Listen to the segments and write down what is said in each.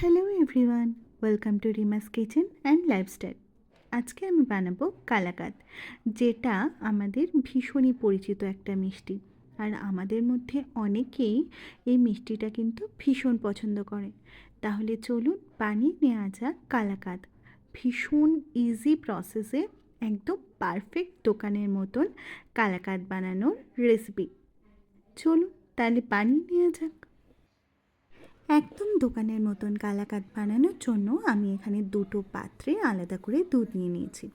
Hello everyone welcome to Rima's kitchen and lifestyle আজকে আমি বানাবো কালাকাত যেটা আমাদের ভীষণই পরিচিত একটা মিষ্টি। আর আমাদের মধ্যে অনেকেই এই মিষ্টিটা কিন্তু ভীষণ পছন্দ করে। তাহলে চলুন বানিয়ে নেওয়া যাক কালাকাত ভীষণ ইজি প্রসেসে একদম পারফেক্ট দোকানের মতন কালাকাত বানানোর রেসিপি চলুন তাহলে বানিয়ে নেওয়া যাক। একদম দোকানের মতন কালাকাত বানানোর জন্য আমি এখানে দুটো পাত্রে আলাদা করে দুধ নিয়ে নিয়েছি।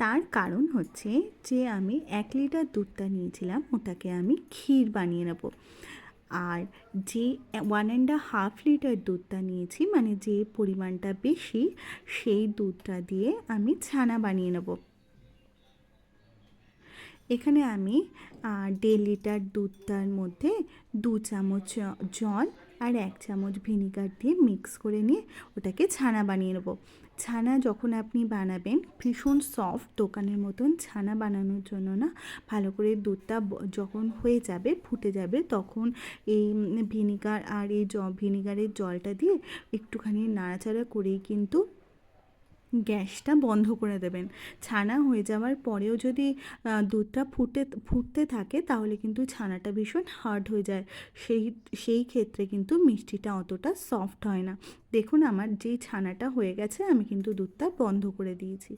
তার কারণ হচ্ছে যে আমি এক লিটার দুধটা নিয়েছিলাম, ওটাকে আমি ক্ষীর বানিয়ে নেব। আর যে ওয়ান অ্যান্ড হাফ লিটার দুধটা নিয়েছি মানে যে পরিমাণটা বেশি, সেই দুধটা দিয়ে আমি ছানা বানিয়ে নেব। এখানে আমি দেড় লিটার দুধটার মধ্যে দু চামচ জল আর এক চামচ ভিনিগার দিয়ে মিক্স করে নিয়ে ওটাকে ছানা বানিয়ে নেব। ছানা যখন আপনি বানাবেন, ভীষণ সফট দোকানের মতন ছানা বানানোর জন্য না, ভালো করে দুধটা যখন হয়ে যাবে, ফুটে যাবে, তখন এই ভিনিগার আর এই জ, ভিনিগারের জলটা দিয়ে একটুখানি নাড়াচাড়া করেই কিন্তু গ্যাসটা বন্ধ করে দেবেন। ছানা হয়ে যাওয়ার পরেও যদি দুধটা ফুটে, ফুটতে থাকে তাহলে কিন্তু ছানাটা ভীষণ হার্ড হয়ে যায়। সেই সেই ক্ষেত্রে কিন্তু মিষ্টিটা অতটা সফট হয় না। দেখুন আমার যেই ছানাটা হয়ে গেছে আমি কিন্তু দুধটা বন্ধ করে দিয়েছি।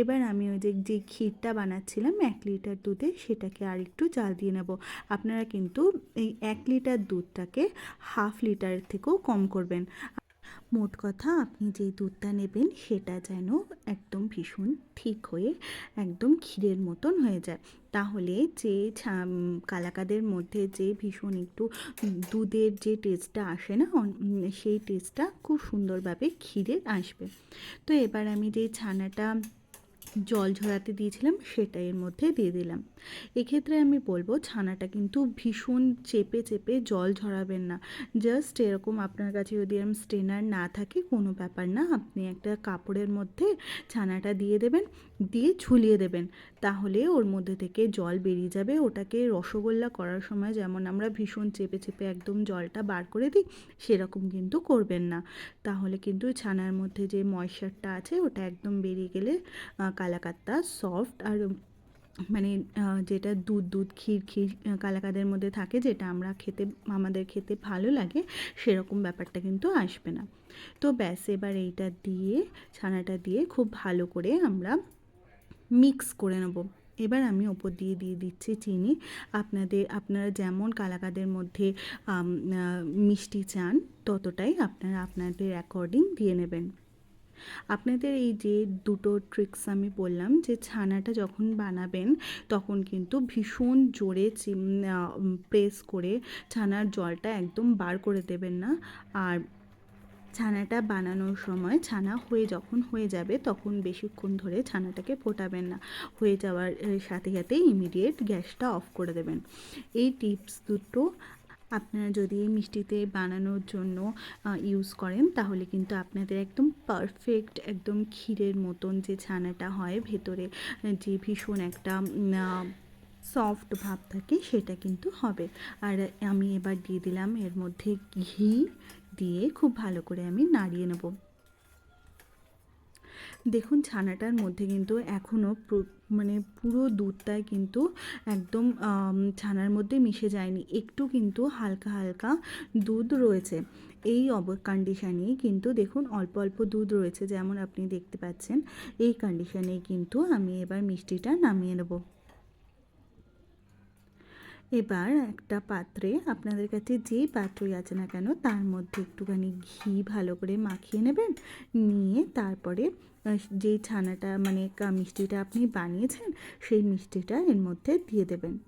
এবার আমি ওই যে যে ক্ষীরটা বানাচ্ছিলাম এক লিটার দুধে সেটাকে আর একটু জাল দিয়ে নেব। আপনারা কিন্তু এই এক লিটার দুধটাকে হাফ লিটার থেকেও কম করবেন। মোট কথা আপনি যে দুধটা নেবেন সেটা যেন একদম ভীষণ ঠিক হয়ে একদম ক্ষীরের মতন হয়ে যায়। তাহলে যে কালাকাদের মধ্যে যে ভীষণ একটু দুধের যে টেস্টটা আসে না সেই টেস্টটা খুব সুন্দরভাবে ক্ষীরের আসবে। তো এবার আমি যে ছানাটা জল ঝরাতে দিয়েছিলাম সেটা এর মধ্যে দিয়ে দিলাম। এক্ষেত্রে আমি বলব, ছানাটা কিন্তু ভীষণ চেপে চেপে জল ঝরাবেন না। জাস্ট এরকম আপনার কাছে যদি এরকম স্টেনার না থাকে, কোনো ব্যাপার না। আপনি একটা কাপড়ের মধ্যে ছানাটা দিয়ে দেবেন। দিয়ে ঝুলিয়ে দেবেন। তাহলে ওর মধ্যে থেকে জল বেরিয়ে যাবে। ওটাকে রসগোল্লা করার সময় যেমন আমরা ভীষণ চেপে চেপে একদম জলটা বার করে দিই, সেরকম কিন্তু করবেন না। তাহলে কিন্তু ছানার মধ্যে যে ময়শ্চারটা আছে, ওটা একদম বেরিয়ে গেলে কালাকাত্তা সফট আর মানে যেটা দুধ দুধ, ক্ষীর ক্ষীর কালাকাদের মধ্যে থাকে, যেটা আমরা খেতে, আমাদের খেতে ভালো লাগে, সেরকম ব্যাপারটা কিন্তু আসবে না। তো ব্যাস, এবার এইটা দিয়ে, ছানাটা দিয়ে খুব ভালো করে আমরা মিক্স করে নেব। এবার আমি ওপর দিয়ে দিয়ে দিচ্ছি চিনি। আপনাদের, আপনারা যেমন কালাকাদের মধ্যে মিষ্টি চান, ততটাই আপনারা আপনাদের অ্যাকর্ডিং দিয়ে নেবেন। আপনাদের এই যে দুটো ট্রিক্স আমি বললাম, যে ছানাটা যখন বানাবেন, তখন কিন্তু ভীষণ জোরে প্রেস করে ছানার জলটা একদম বার করে দেবেন না। আর ছানাটা বানানোর সময় ছানা হয়ে যখন হয়ে যাবে তখন বেশিক্ষণ ধরে ছানাটাকে ফোটাবেন না। হয়ে যাওয়ার সাথে সাথে ইমিডিয়েট গ্যাসটা অফ করে দেবেন। এই টিপস দুটো আপনারা যদি মিষ্টিতে বানানোর জন্য ইউজ করেন তাহলে কিন্তু আপনাদের একদম পারফেক্ট একদম ক্ষীরের মতন যে ছানাটা হয় ভেতরে যে ভীষণ একটা সফট ভাব থাকে সেটা কিন্তু হবে। আর আমি এবার দিয়ে দিলাম এর মধ্যে ঘি দিয়ে খুব ভালো করে আমি নাড়িয়ে নেব। দেখুন, ছানাটার মধ্যে কিন্তু এখনও মানে পুরো দুধটাই কিন্তু একদম ছানার মধ্যে মিশে যায়নি। একটু কিন্তু হালকা হালকা দুধ রয়েছে। এই অব কন্ডিশানেই কিন্তু দেখুন, অল্প অল্প দুধ রয়েছে, যেমন আপনি দেখতে পাচ্ছেন। এই কন্ডিশানেই কিন্তু আমি এবার মিষ্টিটা নামিয়ে নেব। এবার একটা পাত্রে আপনাদের কাছে যেই পাত্রই আছে না কেন, তার মধ্যে একটুখানি ঘি ভালো করে মাখিয়ে নেবেন। নিয়ে তারপরে যেই ছানাটা মানে মিষ্টিটা আপনি বানিয়েছেন, সেই মিষ্টিটা এর মধ্যে দিয়ে দেবেন।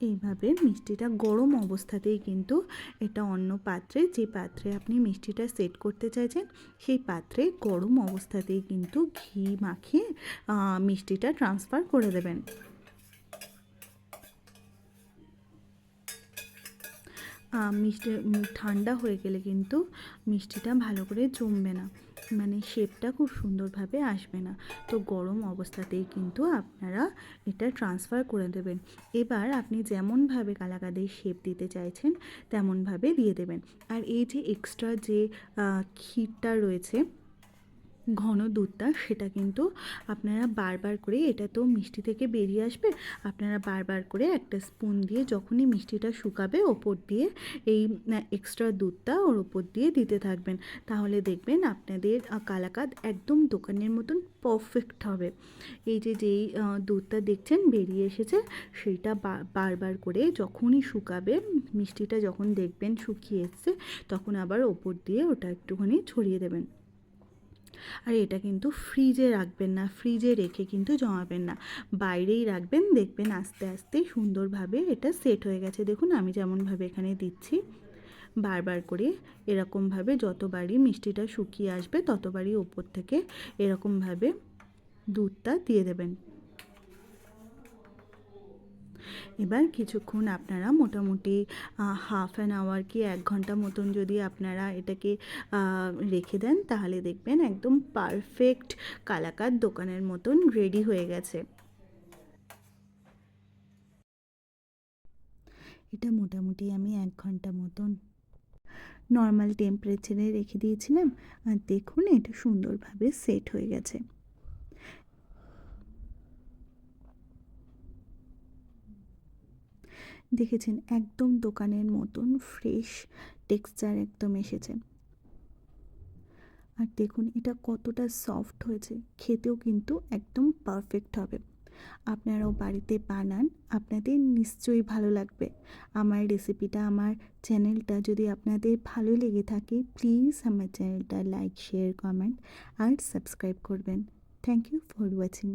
এইভাবে মিষ্টিটা গরম অবস্থাতেই কিন্তু এটা অন্য পাত্রে, যে পাত্রে আপনি মিষ্টিটা সেট করতে চাইছেন, সেই পাত্রে গরম অবস্থাতেই কিন্তু ঘি মাখিয়ে মিষ্টিটা ট্রান্সফার করে দেবেন। মিষ্টি ঠান্ডা হয়ে গেলে কিন্তু মিষ্টিটা ভালো করে জমবে না। মানে শেপটা খুব সুন্দরভাবে আসবে না। তো গরম অবস্থাতেই কিন্তু আপনারা এটা ট্রান্সফার করে দেবেন। এবার আপনি যেমনভাবে কালাকাদের শেপ দিতে চাইছেন, তেমনভাবে দিয়ে দেবেন। আর এই যে এক্সট্রা যে ক্ষীরটা রয়েছে ঘন দুধটা সেটা কিন্তু আপনারা বারবার করে এটা তো মিষ্টি থেকে বেরিয়ে আসবে আপনারা বারবার করে একটা স্পুন দিয়ে যখনই মিষ্টিটা শুকাবে ওপর দিয়ে এই এক্সট্রা দুধটা ওর ওপর দিয়ে দিতে থাকবেন। তাহলে দেখবেন আপনাদের আহ, কালাকাদ একদম দোকানের মতন পারফেক্ট হবে। এই যে যেই দুধটা দেখছেন বেরিয়ে এসেছে সেইটা বারবার করে যখনই শুকাবে মিষ্টিটা যখন দেখবেন শুকিয়ে এসছে তখন আবার ওপর দিয়ে ওটা একটুখানি ছড়িয়ে দেবেন। আর এটা কিন্তু ফ্রিজে রাখবেন না ফ্রিজে রেখে কিন্তু জমাবেন না। বাইরেই রাখবেন, দেখবেন আস্তে আস্তে সুন্দরভাবে এটা সেট হয়ে গেছে। দেখুন, আমি যেমনভাবে এখানে দিচ্ছি, বারবার করে এরকমভাবে যতবারই মিষ্টিটা শুকিয়ে আসবে, ততবারই ওপর থেকে এরকমভাবে দুধটা দিয়ে দেবেন। এবার কিছুক্ষণ আপনারা মোটামুটি হাফ অ্যান আওয়ার কি এক ঘণ্টা মতন যদি আপনারা এটাকে রেখে দেন, তাহলে দেখবেন একদম পারফেক্ট কালাকার দোকানের মতন রেডি হয়ে গেছে। এটা মোটামুটি আমি এক ঘণ্টা মতন নর্মাল টেম্পারেচারে রেখে দিয়েছিলাম, আর দেখুন এটা সুন্দরভাবে সেট হয়ে গেছে। দেখেছেন একদম দোকানের মতন ফ্রেশ টেক্সচার একদম এসেছে। আর দেখুন এটা কতটা সফট হয়েছে, খেতেও কিন্তু একদম পারফেক্ট হবে। আপনারাও বাড়িতে বানান, আপনাদের নিশ্চয়ই ভালো লাগবে। আমার রেসিপিটা আমার চ্যানেলটা যদি আপনাদের ভালো লেগে থাকে প্লিজ আমার চ্যানেলটা লাইক শেয়ার কমেন্ট আর সাবস্ক্রাইব করবেন। Thank you for watching